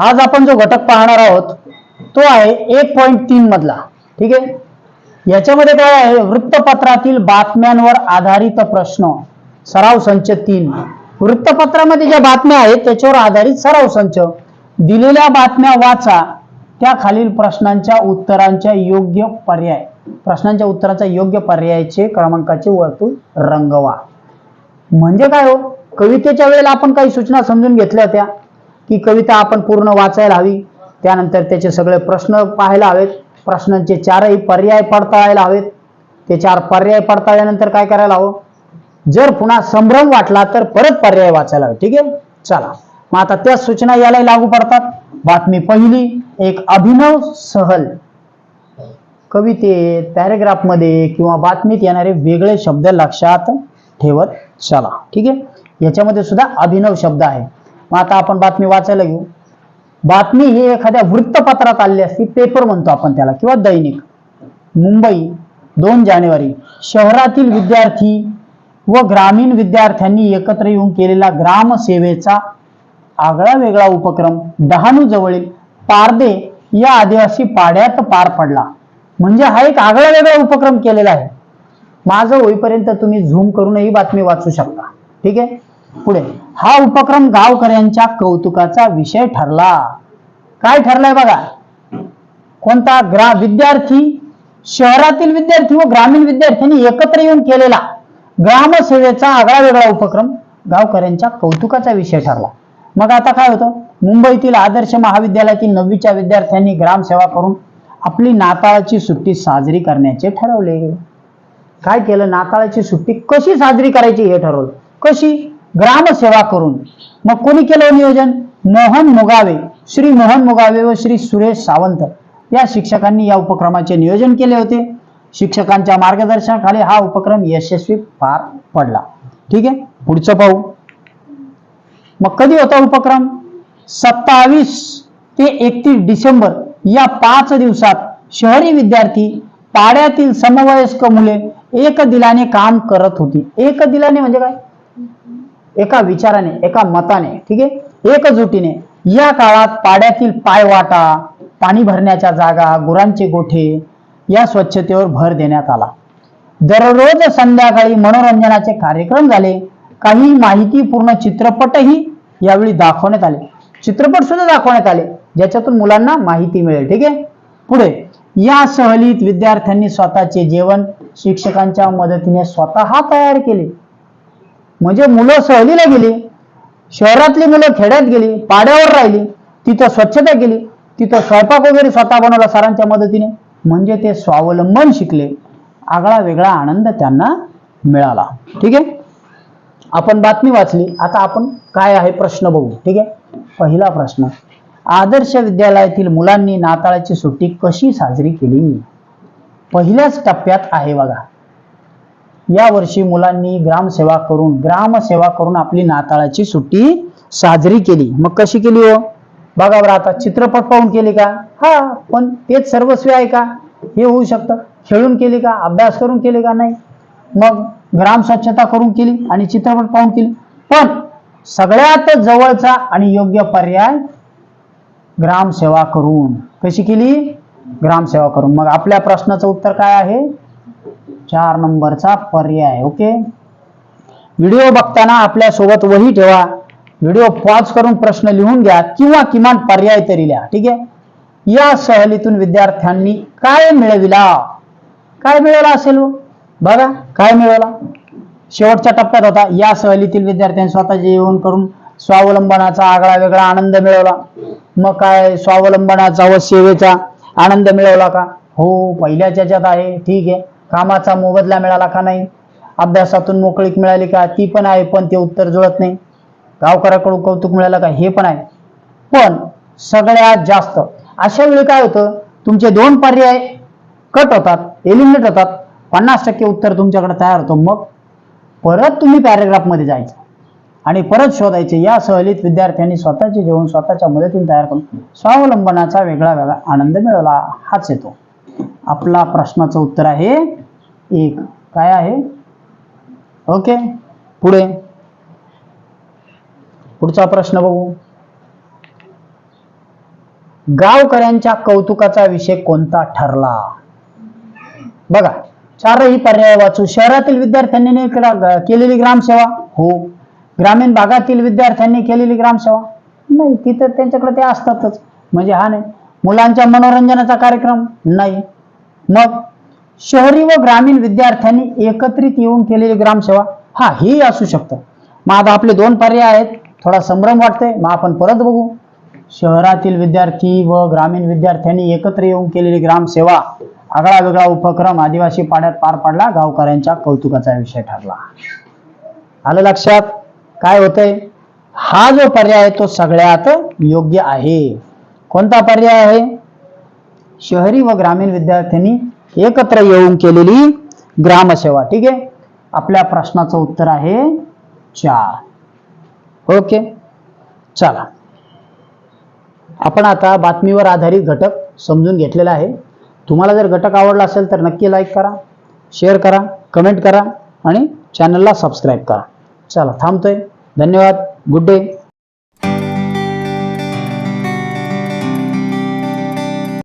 आज आपण जो घटक पाहणार आहोत तो आहे एक पॉईंट तीन मधला. ठीक आहे? याच्यामध्ये काय आहे? वृत्तपत्रातील बातम्यांवर आधारित प्रश्न. सराव संच तीन. वृत्तपत्रामध्ये ज्या बातम्या आहेत त्याच्यावर आधारित सराव संच. दिलेल्या बातम्या वाचा. त्या खालील प्रश्नांच्या उत्तरांच्या योग्य पर्याय. प्रश्नांच्या उत्तराचा योग्य पर्यायाचे क्रमांकाचे वर्तुळ रंगवा. म्हणजे काय हो? कवितेच्या वेळेला आपण काही सूचना समजून घेतल्या होत्या. की कविता आपण पूर्ण वाचायला हवी. त्यानंतर त्याचे सगळे प्रश्न पाहायला हवेत. प्रश्नांचे चारही पर्याय पडताळायला हवेत. ते चार पर्याय पडताळल्यानंतर काय करायला हवं? जर पुन्हा संभ्रम वाटला तर परत पर्याय वाचायला हवे. ठीक आहे? चला. मग आता त्या सूचना यालाही लागू पडतात. बातमी पहिली एक अभिनव सहल. कवितेत पॅरेग्राफमध्ये किंवा बातमीत येणारे वेगळे शब्द लक्षात ठेवत चला. ठीक आहे? याच्यामध्ये सुद्धा अभिनव शब्द आहे. मग आता आपण बातमी वाचायला घेऊ. बातमी ही एखाद्या वृत्तपत्रात आली असते पेपर म्हणतो आपण त्याला किंवा दैनिक. मुंबई दोन जानेवारी. शहरातील विद्यार्थी व ग्रामीण विद्यार्थ्यांनी एकत्र येऊन केलेला ग्रामसेवेचा आगळा वेगळा उपक्रम डहाणू जवळील पारदे या आदिवासी पाड्यात पार पडला. म्हणजे हा एक आगळा वेगळा उपक्रम केलेला आहे. माझं होईपर्यंत तुम्ही झूम करूनही बातमी वाचू शकता. ठीक आहे? पुढे हा उपक्रम गावकऱ्यांच्या कौतुकाचा विषय ठरला. काय ठरलाय बघा? कोणता ग्रा विद्यार्थी शहरातील विद्यार्थी व ग्रामीण विद्यार्थ्यांनी एकत्र येऊन केलेला ग्रामसेवेचा आगळा वेगळा उपक्रम गावकऱ्यांच्या कौतुकाचा विषय ठरला. मग आता काय होतं? मुंबईतील आदर्श महाविद्यालयातील नववीच्या विद्यार्थ्यांनी ग्रामसेवा करून आपली नाताळाची सुट्टी साजरी करण्याचे ठरवले. काय केलं? नाताळाची सुट्टी कशी साजरी करायची हे ठरवलं. कशी? ग्रामसेवा करून. मग कोणी केलं हो नियोजन? मोहन मुगावे. श्री मोहन मुगावे व श्री सुरेश सावंत. या शिक्षकांनी या उपक्रमाचे नियोजन केले होते. शिक्षकांच्या मार्गदर्शनाखाली हा उपक्रम यशस्वी पार पडला. ठीक आहे? पुढचं पाहू. मग कधी होता उपक्रम? सत्तावीस ते एकतीस डिसेंबर या पाच दिवसात शहरी विद्यार्थी पाड्यातील समवयस्क मुले एक दिलाने काम करत होती. एक दिलाने म्हणजे काय? एका विचाराने एका मताने ठीक आहे? एकजुटीने. या काळात पाड्यातील पायवाटा पाणी भरण्याच्या जागा गुरांचे गोठे या स्वच्छतेवर भर देण्यात आला. दररोज संध्याकाळी मनोरंजनाचे कार्यक्रम झाले. काही माहितीपूर्ण चित्रपटही यावेळी दाखवण्यात आले. चित्रपट सुद्धा दाखवण्यात आले. ज्याच्यातून मुलांना माहिती मिळेल ठीक आहे? पुढे. या सहलीत विद्यार्थ्यांनी स्वतःचे जेवण शिक्षकांच्या मदतीने स्वतः तयार केले. म्हणजे मुलं सहलीला गेली शहरातली मुलं खेड्यात गेली पाड्यावर राहिली तिथं स्वच्छता केली तिथं स्वयंपाक वगैरे स्वतः बनवला सरांच्या मदतीने म्हणजे ते स्वावलंबन शिकले. आगळा वेगळा आनंद त्यांना मिळाला. ठीक आहे? आपण बातमी वाचली. आता आपण काय आहे प्रश्न बघू. ठीक आहे? पहिला प्रश्न आदर्श विद्यालयातील मुलांनी नाताळाची सुट्टी कशी साजरी केली? पहिल्याच टप्प्यात आहे बघा. या वर्षी मुलांनी ग्रामसेवा करून ग्रामसेवा करून आपली नाताळाची सुट्टी साजरी केली. मग कशी केली हो? बघा बरं आता चित्रपट पाहून केली का? हा पण तेच सर्वस्वी आहे का? हे होऊ शकतं. खेळून केली का? अभ्यास करून केली का नाही? मग ग्राम स्वच्छता करून केली आणि चित्रपट पाहून केली. पण सगळ्यात जवळचा आणि योग्य पर्याय ग्रामसेवा करून. कशी केली? ग्रामसेवा करून. मग आपल्या प्रश्नाचं उत्तर काय आहे? चार नंबरचा पर्याय ओके? व्हिडिओ बघताना आपल्यासोबत वही ठेवा. व्हिडिओ पॉज करून प्रश्न लिहून घ्या किंवा किमान पर्याय तरी लिहा ठीक आहे? या सहलीतून विद्यार्थ्यांनी काय मिळविला? काय मिळवला असेल हो? बघा काय मिळवला? शेवटच्या टप्प्यात होता. या सहलीतील विद्यार्थ्यांनी स्वतःचे जेवण करून स्वावलंबनाचा आगळा वेगळा आनंद मिळवला. मग काय स्वावलंबनाचा व सेवेचा आनंद मिळवला का? हो पहिल्याच्या आहे ठीक आहे. कामाचा मोबदला मिळाला का नाही? अभ्यासातून मोकळीक मिळाली का? ती पण आहे पण ते उत्तर जुळत नाही. गावकऱ्याकडून कौतुक मिळालं का? हे पण आहे. पण सगळ्यात जास्त अशा वेळी काय होतं? तुमचे दोन पर्याय कट होतात एलिमिनेट होतात. पन्नास टक्के उत्तर तुमच्याकडे तयार होतं. मग परत तुम्ही पॅरेग्राफमध्ये जायचं. आणि परत शोधायचे. या सहलीत विद्यार्थ्यांनी स्वतःचे जेवण स्वतःच्या मदतीने तयार करून स्वावलंबनाचा वेगळा वेगळा आनंद मिळवला. हाच येतो. आपला प्रश्नाचं उत्तर आहे एक. काय आहे? ओके. पुढे. पुढचा प्रश्न बघू. गावकऱ्यांच्या कौतुकाचा विषय कोणता ठरला? बघा चारही पर्याय वाचू. शहरातील विद्यार्थ्यांनी नाही केलेली ग्रामसेवा? हो. ग्रामीण भागातील विद्यार्थ्यांनी केलेली ग्रामसेवा? नाही तिथं त्यांच्याकडे ते असतातच. म्हणजे हा नाही. मुलांच्या मनोरंजनाचा कार्यक्रम? नाही. मग शहरी व ग्रामीण विद्यार्थ्यांनी एकत्रित येऊन केलेली ग्रामसेवा हा हे असू शकतं. मग आता आपले दोन पर्याय आहेत. थोडा संभ्रम वाटतोय. मग आपण परत बघू. शहरातील विद्यार्थी व ग्रामीण विद्यार्थ्यांनी एकत्र येऊन केलेली ग्रामसेवा आगळा वेगळा उपक्रम आदिवासी पाड्यात पार पडला गावकऱ्यांच्या कौतुकाचा विषय ठरला. आलं लक्षात? काय होतंय? हा जो पर्याय आहे तो सगळ्यात योग्य आहे. कोणता पर्याय आहे? शहरी व ग्रामीण विद्यार्थ्यांनी एकत्र येऊन केलेली ग्रामसेवा. ठीक आहे? आपल्या प्रश्नाचं उत्तर आहे चार. ओके? चला. आपण आता बातमीवर आधारित घटक समजून घेतलेला आहे. तुम्हाला जर घटक आवडला असेल तर नक्की लाईक करा शेअर करा कमेंट करा आणि चॅनलला सबस्क्राईब करा. चला थांबतोय. धन्यवाद. Good day